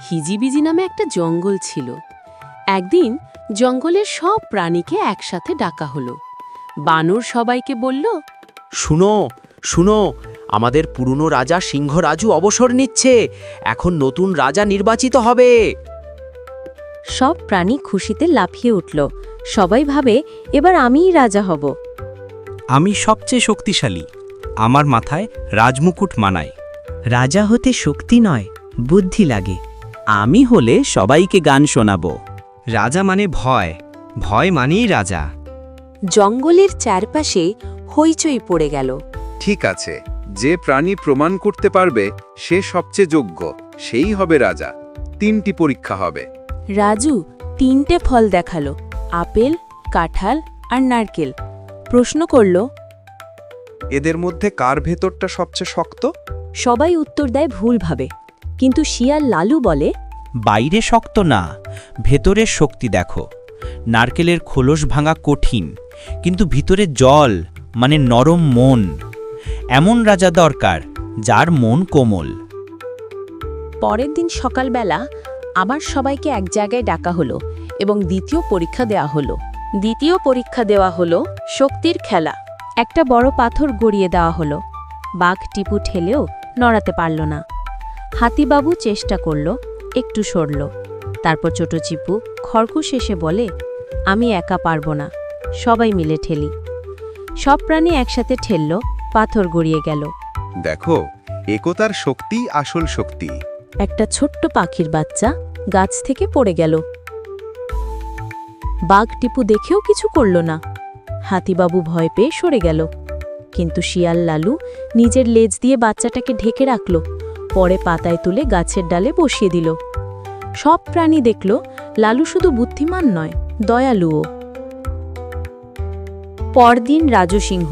হিজিবিজি নামে একটা জঙ্গল ছিল। একদিন জঙ্গলের সব প্রাণীকে একসাথে ডাকা হলো। বানর সবাইকে বলল শুনো শুনো আমাদের পুরনো রাজা সিংহরাজু অবসর নিচ্ছে এখন নতুন রাজা নির্বাচিত হবে। সব প্রাণী খুশিতে লাফিয়ে উঠল। সবাই ভাবে এবার আমিই রাজা হব। আমি সবচেয়ে শক্তিশালী। আমার মাথায় রাজমুকুট মানায়। রাজা হতে শক্তি নয় বুদ্ধি লাগে। আমি হলে সবাইকে গান শোনাবো। রাজা মানে ভয়। ভয় মানেই রাজা। জঙ্গলের চারপাশে হইচই পড়ে গেল। ঠিক আছে যে প্রাণী প্রমাণ করতে পারবে সে সবচেয়ে যোগ্য সেই হবে রাজা। তিনটি পরীক্ষা হবে। রাজু তিনটে ফল দেখাল আপেল কাঁঠাল আর নারকেল। প্রশ্ন করল এদের মধ্যে কার ভেতরটা সবচেয়ে শক্ত? সবাই উত্তর দেয় ভুলভাবে কিন্তু শিয়াল লালু বলে বাইরে শক্ত না ভেতরের শক্তি দেখো। নারকেলের খোলস ভাঙা কঠিন, কিন্তু ভিতরে জল মানে নরম মন। এমন রাজা দরকার, যার মন কোমল। পরের দিন সকালবেলা আবার সবাইকে এক জায়গায় ডাকা হলো এবং দ্বিতীয় পরীক্ষা দেওয়া হলো। দ্বিতীয় পরীক্ষা দেওয়া হলো শক্তির খেলা। একটা বড় পাথর গড়িয়ে দেওয়া হলো। বাঘ টিপু ঠেলেও নড়াতে পারল না। হাতিবাবু চেষ্টা করল একটু সরল। তারপর ছোট চিপু খরকুশ এসে বলে আমি একা পারব না। সবাই মিলে ঠেলি। সব প্রাণী একসাথে ঠেলল পাথর গড়িয়ে গেল। দেখো একতার শক্তি আসল শক্তি। একটা ছোট্ট পাখির বাচ্চা গাছ থেকে পড়ে গেল। বাঘ টিপু দেখেও কিছু করল না। হাতিবাবু ভয় পেয়ে সরে গেল। কিন্তু শিয়াল লালু নিজের লেজ দিয়ে বাচ্চাটাকে ঢেকে রাখল। পরে পাতায় তুলে গাছের ডালে বসিয়ে দিল। সব প্রাণী দেখল, লালু শুধু বুদ্ধিমান নয়, দয়ালুও। পরদিন রাজু সিংহ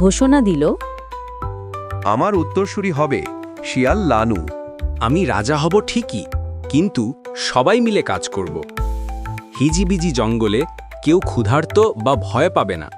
ঘোষণা দিল, আমার উত্তরসূরি হবে শিয়াল লানু। আমি রাজা হব ঠিকই, কিন্তু সবাই মিলে কাজ করব। হিজিবিজি জঙ্গলে কেউ ক্ষুধার্ত বা ভয় পাবে না।